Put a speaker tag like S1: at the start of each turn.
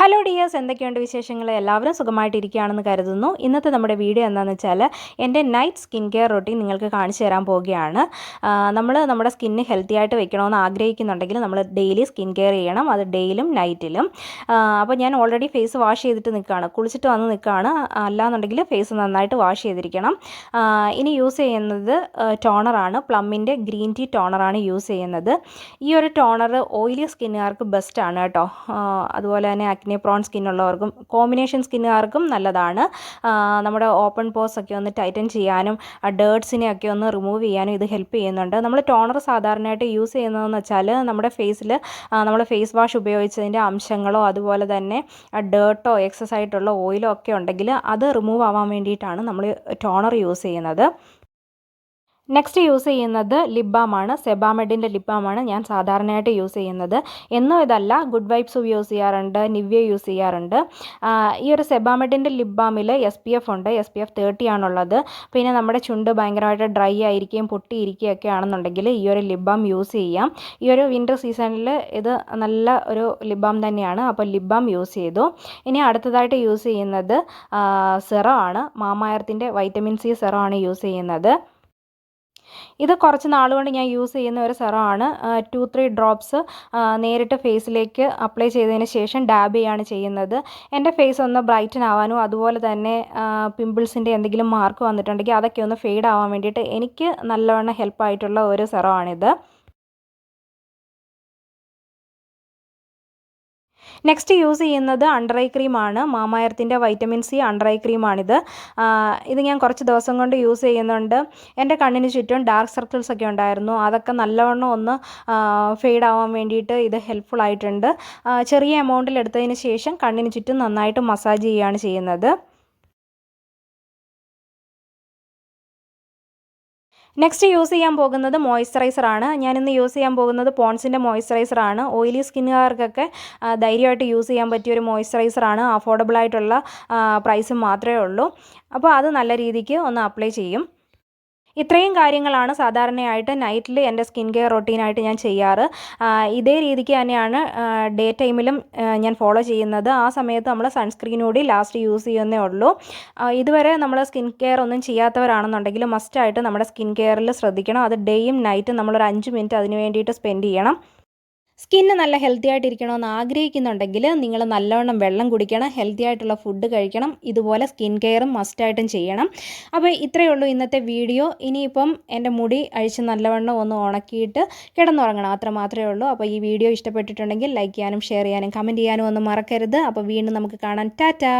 S1: Hello dears എന്തൊക്കെയുണ്ട് വിശേഷങ്ങൾ എല്ലാവരും സുഖമായിട്ടിരിക്കുകയാണെന്ന് കരുതുന്നു. ഇന്നത്തെ നമ്മുടെ വീഡിയോ എന്താണെന്ന് വെച്ചാൽ എന്റെ നൈറ്റ് സ്കിൻ കെയർ റൊട്ടീൻ നിങ്ങൾക്ക് കാണിച്ചു തരാൻ പോവുകയാണ്. നമ്മൾ നമ്മുടെ സ്കിന്ന് ഹെൽത്തി ആയിട്ട് വെക്കണമെന്ന് ആഗ്രഹിക്കുന്നുണ്ടെങ്കിൽ നമ്മൾ ഡെയിലി സ്കിൻ കെയർ ചെയ്യണം. അത് ഡെയിലും നൈറ്റിലും. അപ്പോൾ ഞാൻ ഓൾറെഡി ഫേസ് വാഷ് ചെയ്തിട്ട് നിൽക്കുകയാണ്. കുളിച്ചിട്ട് വന്ന് നിൽക്കുകയാണ്. അല്ലാന്നുണ്ടെങ്കിൽ ഫേസ് നന്നായിട്ട് വാഷ് ചെയ്തിരിക്കണം. ഇനി യൂസ് ചെയ്യുന്നത് ടോണറാണ് പ്ലമ്മിന്റെ ഗ്രീൻ ടീ ടോണറാണ് യൂസ് ചെയ്യുന്നത്. ഈ ഒരു ടോണർ ഓയിലി സ്കിന്നുകാർക്ക് ബെസ്റ്റാണ് കേട്ടോ. അതുപോലെ തന്നെ ആക്നെ പ്രോൺ ഉള്ളവർക്കും കോമ്പിനേഷൻ സ്കിന്നുകാർക്കും നല്ലതാണ്. നമ്മുടെ ഓപ്പൺ പോസ് ഒക്കെ ഒന്ന് ടൈറ്റൻ ചെയ്യാനും ഡേർട്സിനെ ഒക്കെ ഒന്ന് റിമൂവ് ചെയ്യാനും ഇത് ഹെൽപ്പ് ചെയ്യുന്നുണ്ട്. നമ്മൾ ടോണർ സാധാരണയായിട്ട് യൂസ് ചെയ്യുന്നതെന്ന് വെച്ചാൽ നമ്മുടെ ഫേസിൽ നമ്മൾ ഫേസ് വാഷ് ഉപയോഗിച്ചതിന്റെ അംശങ്ങളോ അതുപോലെ തന്നെ ഡേർട്ടോ എക്സസ് ആയിട്ടുള്ള ഓയിലോ ഒക്കെ ഉണ്ടെങ്കിൽ അത് റിമൂവ് ആവാൻ വേണ്ടിയിട്ടാണ് നമ്മൾ ടോണർ യൂസ് ചെയ്യുന്നത്. നെക്സ്റ്റ് യൂസ് ചെയ്യുന്നത് ലിബാമാണ് ബാമാണ് സെബാമെഡിന്റെ ലിബാമാണ് ബാമാണ് ഞാൻ സാധാരണയായിട്ട് യൂസ് ചെയ്യുന്നത്. എന്നും ഇതല്ല ഗുഡ് വൈബ്സ് യൂസ് ചെയ്യാറുണ്ട് നിവ്യ യൂസ് ചെയ്യാറുണ്ട്. ഈ ഒരു സെബാമെഡിന്റെ ലിബാമിൽ ബാമിൽ എസ് പി എഫ് ഉണ്ട്. എസ് പി എഫ് തേർട്ടി ആണുള്ളത്. പിന്നെ നമ്മുടെ ചുണ്ട് ഭയങ്കരമായിട്ട് ഡ്രൈ ആയിരിക്കുകയും പൊട്ടിയിരിക്കുകയൊക്കെ ആണെന്നുണ്ടെങ്കിൽ ഈ ഒരു ലിബാം യൂസ് ചെയ്യാം. ഈ ഒരു വിന്റർ സീസണിൽ ഇത് നല്ല ഒരു ലിബാം തന്നെയാണ്. അപ്പോൾ ലിബാം യൂസ് ചെയ്തു. ഇനി അടുത്തതായിട്ട് യൂസ് ചെയ്യുന്നത് സെറോ ആണ്. മാമായർത്തിന്റെ വൈറ്റമിൻ സി സെറോ ആണ് യൂസ് ചെയ്യുന്നത്. ഇത് കുറച്ച് നാളുകൊണ്ട് ഞാൻ യൂസ് ചെയ്യുന്ന ഒരു സെറമാണ് ടു ത്രീ ഡ്രോപ്സ് നേരിട്ട് ഫേസിലേക്ക് അപ്ലൈ ചെയ്തതിന് ശേഷം ഡാബ് ചെയ്യാണ് ചെയ്യുന്നത്. എന്റെ ഫേസ് ഒന്ന് ബ്രൈറ്റൻ ആവാനും അതുപോലെ തന്നെ പിമ്പിൾസിന്റെ എന്തെങ്കിലും മാർക്ക് വന്നിട്ടുണ്ടെങ്കിൽ അതൊക്കെ ഒന്ന് ഫെയ്ഡ് ആവാൻ വേണ്ടിയിട്ട് എനിക്ക് നല്ലവണ്ണം ഹെൽപ്പായിട്ടുള്ള ഒരു സെറമാണിത് നെക്സ്റ്റ് യൂസ് ചെയ്യുന്നത് അണ്ടർ ഐ ക്രീമാണ് മാമായർത്തിന്റെ വൈറ്റമിൻ സി അണ്ടർ ഐ ക്രീമാണിത് ഇത് ഞാൻ കുറച്ച് ദിവസം കൊണ്ട് യൂസ് ചെയ്യുന്നുണ്ട്. എന്റെ കണ്ണിന് ചുറ്റും ഡാർക്ക് സർക്കിൾസ് ഒക്കെ ഉണ്ടായിരുന്നു. അതൊക്കെ നല്ലവണ്ണം ഒന്ന് ഫെയ്ഡ് ആവാൻ വേണ്ടിയിട്ട് ഇത് ഹെൽപ്ഫുൾ ആയിട്ടുണ്ട്. ചെറിയ എമൗണ്ടിൽ എടുത്തതിന് ശേഷം കണ്ണിന് ചുറ്റും നന്നായിട്ട് മസാജ് ചെയ്യുകയാണ് ചെയ്യുന്നത്. നെക്സ്റ്റ് യൂസ് ചെയ്യാൻ പോകുന്നത് മോയ്സ്ചറൈസർ ആണ്. ഞാനിന്ന് യൂസ് ചെയ്യാൻ പോകുന്നത് പോൺസിന്റെ മോയ്സ്ചറൈസർ ആണ്. ഓയിലി സ്കിന്നുകാർക്കൊക്കെ ധൈര്യമായിട്ട് യൂസ് ചെയ്യാൻ പറ്റിയ ഒരു മോയ്സ്ചറൈസറാണ് അഫോർഡബിൾ ആയിട്ടുള്ള പ്രൈസ് മാത്രമേ ഉള്ളൂ. അപ്പോൾ അത് നല്ല രീതിക്ക് ഒന്ന് അപ്ലൈ ചെയ്യും. ഇത്രയും കാര്യങ്ങളാണ് സാധാരണയായിട്ട് നൈറ്റിൽ എന്റെ സ്കിൻ കെയർ റൊട്ടീനായിട്ട് ഞാൻ ചെയ്യാറ്. ഇതേ രീതിക്ക് തന്നെയാണ് ഡേ ടൈമിലും ഞാൻ ഫോളോ ചെയ്യുന്നത്. ആ സമയത്ത് നമ്മൾ സൺസ്ക്രീൻ കൂടി ലാസ്റ്റ് യൂസ് ചെയ്യുന്നേ ഉള്ളൂ. ഇതുവരെ നമ്മൾ സ്കിൻ കെയർ ഒന്നും ചെയ്യാത്തവരാണെന്നുണ്ടെങ്കിൽ മസ്റ്റായിട്ട് നമ്മുടെ സ്കിൻ കെയറിൽ ശ്രദ്ധിക്കണം. അത് ഡേയും നൈറ്റും നമ്മളൊരു അഞ്ച് മിനിറ്റ് അതിന് വേണ്ടിയിട്ട് സ്പെൻഡ് ചെയ്യണം. സ്കിന്ന് നല്ല ഹെൽത്തി ആയിട്ടിരിക്കണമെന്ന് ആഗ്രഹിക്കുന്നുണ്ടെങ്കിൽ നിങ്ങൾ നല്ലവണ്ണം വെള്ളം കുടിക്കണം ഹെൽത്തി ആയിട്ടുള്ള ഫുഡ് കഴിക്കണം ഇതുപോലെ സ്കിൻ കെയറും മസ്റ്റായിട്ടും ചെയ്യണം. അപ്പോൾ ഇത്രയേ ഉള്ളൂ ഇന്നത്തെ വീഡിയോ. ഇനിയിപ്പം എന്റെ മുടി അഴിച്ച് നല്ലവണ്ണം ഒന്ന് ഉണക്കിയിട്ട് കിടന്നുറങ്ങണം അത്ര മാത്രമേ ഉള്ളൂ. അപ്പോൾ ഈ വീഡിയോ ഇഷ്ടപ്പെട്ടിട്ടുണ്ടെങ്കിൽ ലൈക്ക് ചെയ്യാനും ഷെയർ ചെയ്യാനും കമന്റ് ചെയ്യാനും ഒന്നും മറക്കരുത്. അപ്പോൾ വീണ്ടും നമുക്ക് കാണാൻ ടാറ്റാ!